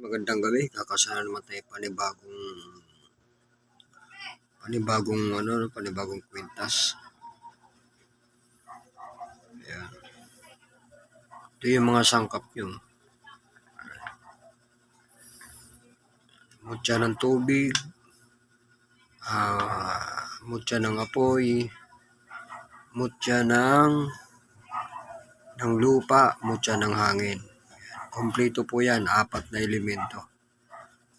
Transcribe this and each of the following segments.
Magandang gabi. Kakasana naman tayo panibagong panibagong ano, no, panibagong kwintas. Ayan. Ito yung mga sangkap nyo. Mutya ng tubig, ah, mutya ng apoy, mutya ng ng lupa, mutya ng hangin. Kompleto po yan, apat na elemento.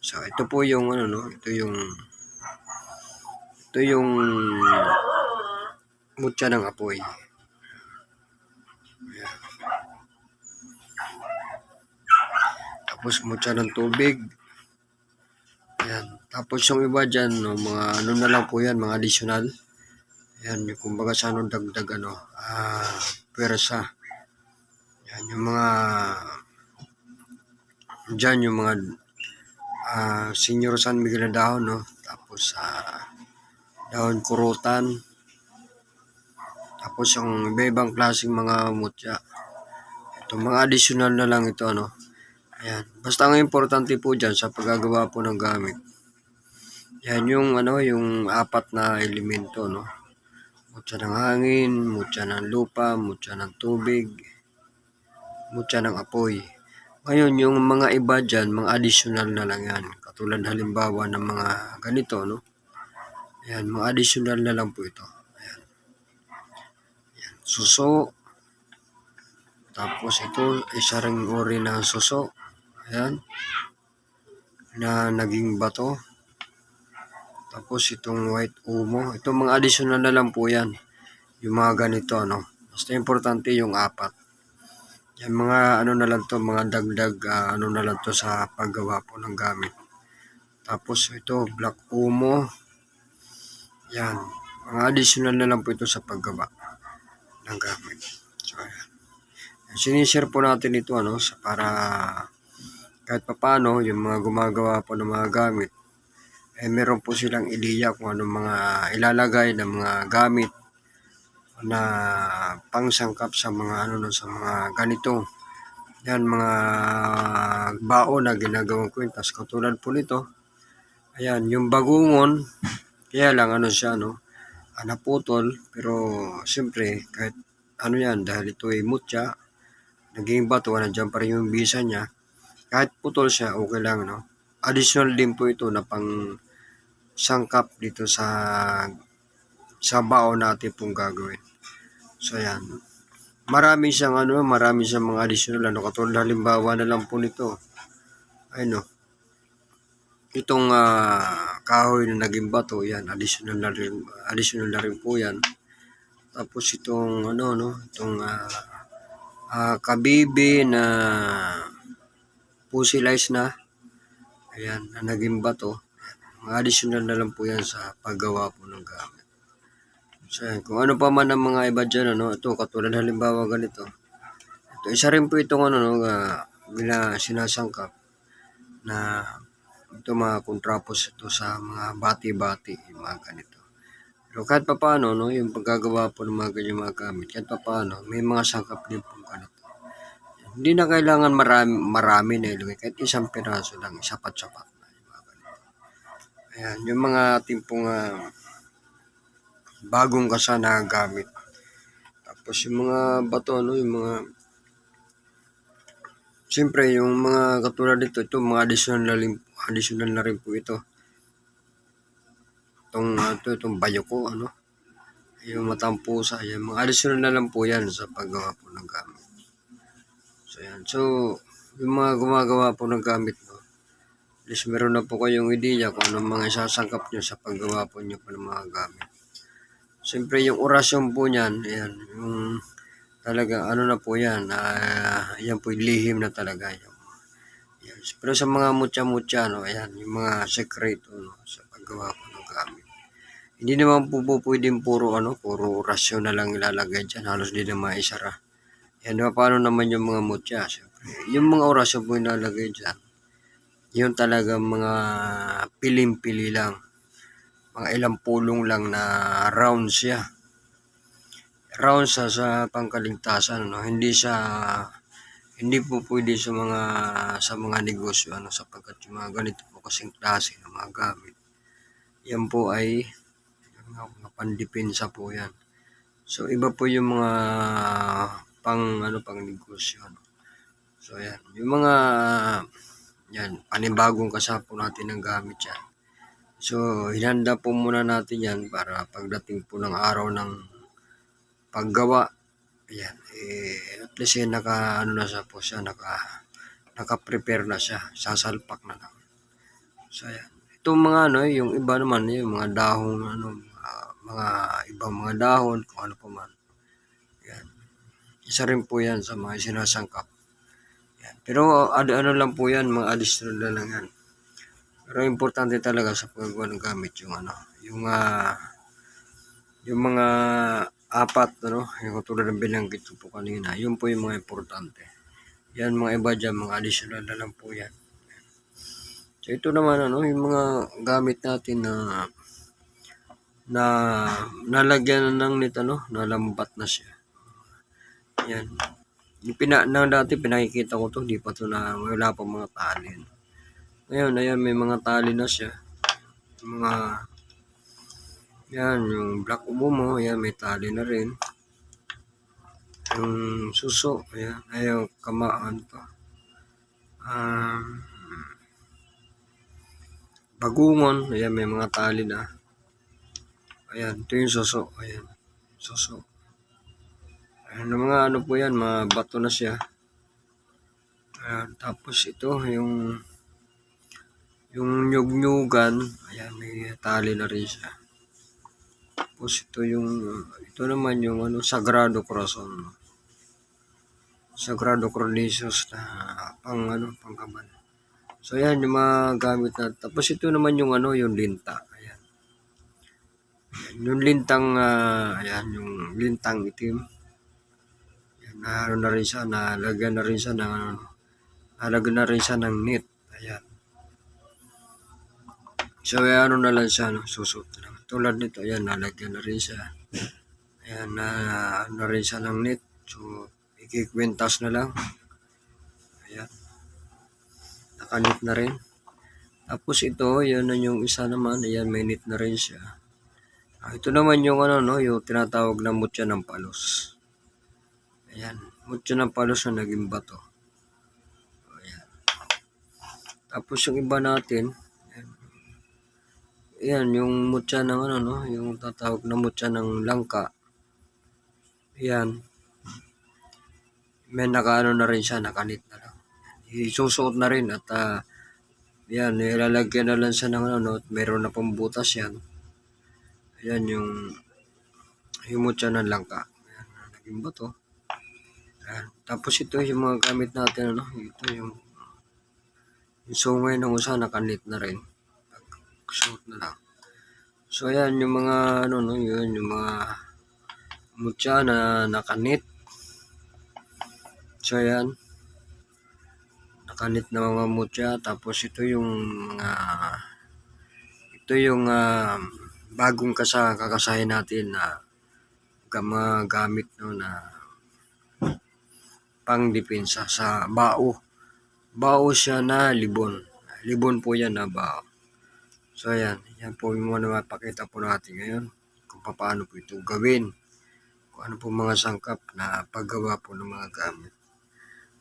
So, ito po yung ano, no? Ito yung ito yung mutya ng apoy. Ayan. Tapos mutya ng tubig. Ayan. Tapos yung iba dyan, no, mga ano na lang po yan, mga additional. Ayan, yung kumbaga sa anong dagdag, ano, ah, pwersa. Yan, yung mga Diyan yung mga ah, Senior San Miguel na dahon, no? Tapos ah, dahon kurutan. Tapos yung iba-ibang klaseng mga mutya. Ito, mga additional na lang ito, ano? Ayan. Basta ang importante po dyan sa paggagawa po ng gamit. Yan yung, ano, yung apat na elemento, no? Mutya ng hangin, mutya ng lupa, mutya ng tubig, mutya ng apoy. Ngayon, yung mga iba dyan, mga additional na lang yan. Katulad halimbawa ng mga ganito, no? Ayan, mga additional na lang po ito. Ayan. Ayan. Suso. Tapos ito, isa ring uri ng suso. Ayan. Na naging bato. Tapos itong white umo. Ito mga additional na lang po yan. Yung mga ganito, no? Basta importante yung apat. Yan mga ano na lang to, mga dagdag ah, ano na lang to sa paggawa po ng gamit. Tapos ito, black umo. Yan. Mga additional na lang po ito sa paggawa ng gamit. So, ayan. Sinishare po natin ito ano, sa para kahit papano yung mga gumagawa po ng mga gamit, eh meron po silang ideya kung anong mga ilalagay ng mga gamit na pangsangkap sa mga ano no, sa mga ganito. Yan mga baon na ginagawang kwintas katulad po nito. Ayan, yung bagungon, kaya lang ano siya no, ah, naputol pero siyempre kahit ano yan dahil ito ay mutya, naging bato, nandiyan pa rin yung bisa niya. Kahit putol siya, okay lang no. Additional din po ito na pang sangkap dito sa sa baon natin pong gagawin. So, yan. Marami siyang ano, marami siyang mga additional ano, katulad halimbawa na lang po nito. Ay no. Itong ah, kahoy na naging bato, yan, additional na rin, additional na rin po yan. Tapos itong ano no, itong ah, ah, kabibi na fossilized na. Ayan, na naging bato. Mga additional na lang po yan sa paggawa po ng gamit. So, kung ano pa man ang mga iba dyan, ano, ito, katulad halimbawa ganito. Ito, isa rin po itong ano, no, uh, bila sinasangkap na ito mga kontrapos ito sa mga bati-bati, mga ganito. Pero kahit pa paano, no, yung paggagawa po ng mga ganyan mga gamit, kahit pa paano, may mga sangkap din po ganito. Hindi na kailangan marami, marami na ilagay, kahit isang piraso lang, sapat-sapat. Ayan, yung mga timpong uh, bagong kasa na gamit. Tapos yung mga bato, no, yung mga Siyempre, yung mga katulad nito, ito mga additional na rin, additional na rin po ito. Itong, ito, itong bayo ko, ano, yung matampusa, yan, mga additional na lang po yan sa paggawa po ng gamit. So, yan. So, yung mga gumagawa po ng gamit, no, at least meron na po kayong ideya kung anong mga isasangkap nyo sa paggawa po nyo po ng mga gamit. Siyempre, yung orasyon po niyan, ayan, yung talaga, ano na po yan, uh, yan po yung lihim na talaga. Yung, yan. Pero sa mga mutya-mutya, no, ayan, yung mga sekreto no, sa paggawa po ng gamit. Hindi naman po po pwedeng puro, ano, puro orasyon na lang ilalagay dyan, halos di na maisara. Yan, paano naman yung mga mutya, siyempre. Yung mga orasyon po ilalagay dyan, yun talaga mga pilim-pili lang mga ilang pulong lang na round siya. Round sa sa pangkaligtasan, no? Hindi sa hindi po pwede sa mga sa mga negosyo ano sapagkat yung mga ganito po kasing klase ng mga gamit yan po ay mga pandepensa po yan so iba po yung mga pang ano pang negosyo ano so yan yung mga yan panibagong kasapo natin ng gamit yan so hinanda po muna natin yan para pagdating po ng araw ng paggawa Ayan, eh, at least eh, naka, ano na siya po siya, naka, naka-prepare na siya, sasalpak na lang. So, ayan. Itong mga ano, yung iba naman, yung mga dahon, ano, ah, mga ibang mga dahon, kung ano pa man. Ayan. Isa rin po yan sa mga sinasangkap. Ayan. Pero ano, ano lang po yan, mga additional na lang yan. Pero importante talaga sa paggawa ng gamit yung ano, yung ah, yung mga apat, ano, yung tulad ng binanggit ko po kanina, yun po yung mga importante. Yan mga iba dyan, mga additional na lang po yan. So ito naman, ano, yung mga gamit natin na na nalagyan na ng net, ano, nalambat na siya. Yan. Yung pina, na dati pinakikita ko to, di pa to na, wala pa mga tali. Ngayon, ayan, may mga tali na siya. Mga yan, yung black ubo mo, ayan, may tali na rin. Yung suso, ayan, ayaw kamaan pa. Um, bagungon, ayan, may mga tali na. Ayan, ito yung suso, ayan, suso. Ayan, mga ano po yan, mga bato na siya. Ayan, tapos ito, yung yung nyug-nyugan, ayan, may tali na rin siya. Tapos ito yung, ito naman yung ano, Sagrado Corazon. Sagrado Coronizos na pang ano, pangkaban. So ayan yung mga gamit na. Tapos ito naman yung ano, yung linta. Ayan. Ayan, yung lintang, ah, ayan, yung lintang itim. Ayan, na ano na rin siya, nalagyan na rin siya ng ano, nalagyan na rin siya ng net. Ayan. So, ano na lang siya, no? susot na lang. Tulad nito, ayan, nalagyan na rin siya. Ayan, na, ano na rin siya ng net. So, ikikwintas na lang. Ayan. Nakanit na rin. Tapos ito, yan na yung isa naman. Ayan, may net na rin siya. Ah, ito naman yung ano, no, yung tinatawag na mutya ng palos. Ayan, mutya ng palos na naging bato. Ayan. Tapos yung iba natin, Ayan, yung mutya ng ano, no? Yung tatawag na mutya ng langka. Ayan. May nakaano na rin siya, nakanit na lang. Isusuot na rin at ah, yan, nilalagyan na lang siya ng ano, no? At meron na pang butas yan. Ayan yung yung mutya ng langka. Ayan, naging bato. Ayan. Tapos ito yung mga gamit natin, ano? Ito yung yung sungay ng usa nakanit na rin suot na lang. So ayan yung mga ano no, yun yung mga mutya na nakanit. So ayan. Nakanit na mga mutya tapos ito yung mga ito yung ah, bagong kasa kakasahin natin na mga gamit no na pang depensa sa bao. Bao siya na libon. Libon po yan na bao. So ayan, yan po yung mga mapakita po natin ngayon kung paano po ito gawin. Kung ano po mga sangkap na paggawa po ng mga gamit.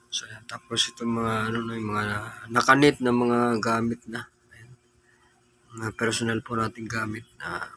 So ayan, tapos itong mga ano no, yung mga nakanit na mga gamit na. Ayan. Mga personal po nating gamit na